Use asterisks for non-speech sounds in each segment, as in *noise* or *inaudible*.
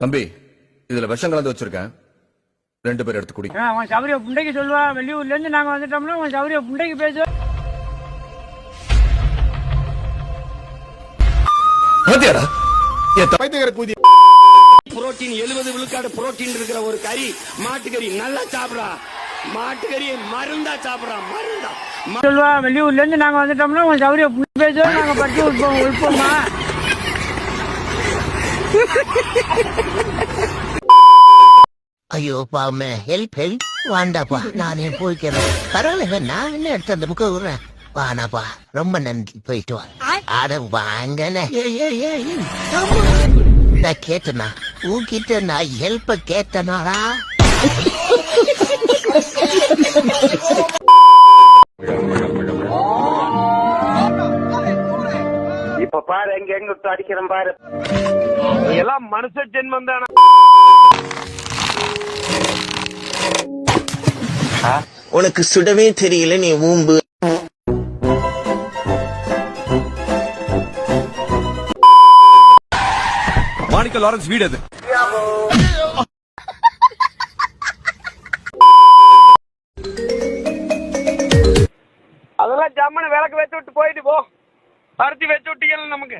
தம்பி இதுல விஷம் கலந்து வச்சிருக்கேன். ரெண்டு பேர் எடுத்து குடி அவன் சௌரிய புண்டைக்கு சொல்லுவா வெளியூர்ல இருந்து நாங்க வந்துட்டோம்னா அவன் சௌரிய புண்டைக்கு பேசுவா. பாத்தியாடா? என் பைத்தியக்கார கூதி புரோட்டீன் எழுபது விழுக்காடு புரோட்டீன் இருக்கிற ஒரு கறி மாட்டுக்கறி நல்லா சாப்பிடா. மாட்டுக்கறி மருந்தா சாப்பிடா மருந்தா. சொல்லுவா வெளியூர்ல இருந்து நாங்க வந்துட்டோம்னா அவன் சௌரிய புண்டை பேசுவா நாங்க பட்டு உட்போம் உட்போமா ஐயோ பாவமே. ஹெல்ப் ஹெல்ப் வாண்டாப்பா நானே போய்க்கிறேன். பரவாயில்ல நான் என்ன எடுத்து அந்த முக்க விடுறேன்? வானாப்பா ரொம்ப நன்றி. போயிட்டு வா. அட வாங்கண்ணே. நான் கேட்டனா. உன்கிட்ட நான் ஹெல்ப் கேட்டனாடா. *laughs* அடிக்கிறேன் பாரு. எல்லாம் மனுஷ ஜென்மம் தானே? உனக்கு சுடவே தெரியல நீ ஊம்பு. மாணிக்க லாரன்ஸ் வீடு அது. அதெல்லாம் ஜம்மனு விளக்கு வச்சு விட்டு போயிட்டு போ. பருத்தி வச்சு விட்டீங்கல்ல நமக்கு.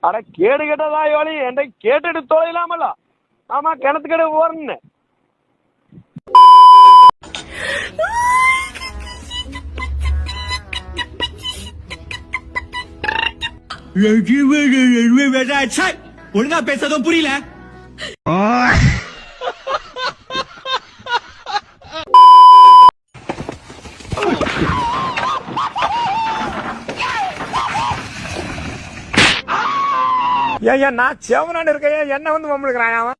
அட கேடு கேட்டதா யோலி என்கிட்ட கேட்டுட்டு தொலைலாமல்ல ஆமா கிணத்துக்கடை ஓரன்னு ஒழுங்கா பேசதும் புரியல ஏன் நான் செவனான்னு இருக்கேன். என்ன வந்து மம்மளுக்குறான் அவன்.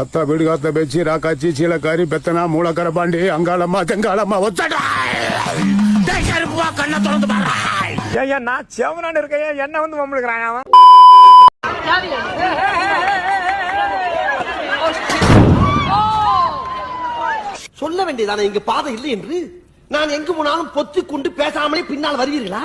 அத்தா வீடு காத்த பேச்சு ராக்காச்சி சீலக்காரி பெத்தனா மூலக்கர பாண்டி அங்காளம்மா தெங்காளம்மா ஒத்தடா! ஏன் ஏன் நான் செவனான்னு இருக்கேன். என்ன வந்து மம்மளுக்குறான் அவன். சொல்ல வேண்டியதானே இங்க பாதை இல்லை என்று? நான் எங்கு போனாலும் பொத்தி கொண்டு பேசாமலே பின்னால் வருவீர்களா?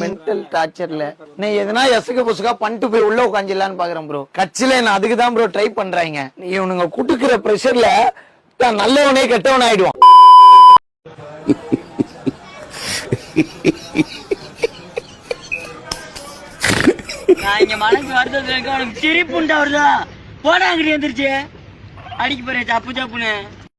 மென்டல் டார்ச்சர்ல நீ எதனா எசுக்கு புசுக்கா பண்ணிட்டு போய் உள்ள உட்காந்துலான்னு பாக்குறேன் ப்ரோ கட்சியில நான் அதுக்கு தான் ப்ரோ ட்ரை பண்றாங்க. நீ இவனுங்க குடுக்கிற ப்ரெஷர்ல தான் நல்லவனே கெட்டவன் ஆயிடுவான். நான் இங்க மனசு வருத்தத்துல இருக்க உனக்கு சிரிப்புண்டா வருதா போனா அங்கிட்டு எந்திரிச்சு. அடிக்க போறேன் தப்பு தப்புன்னு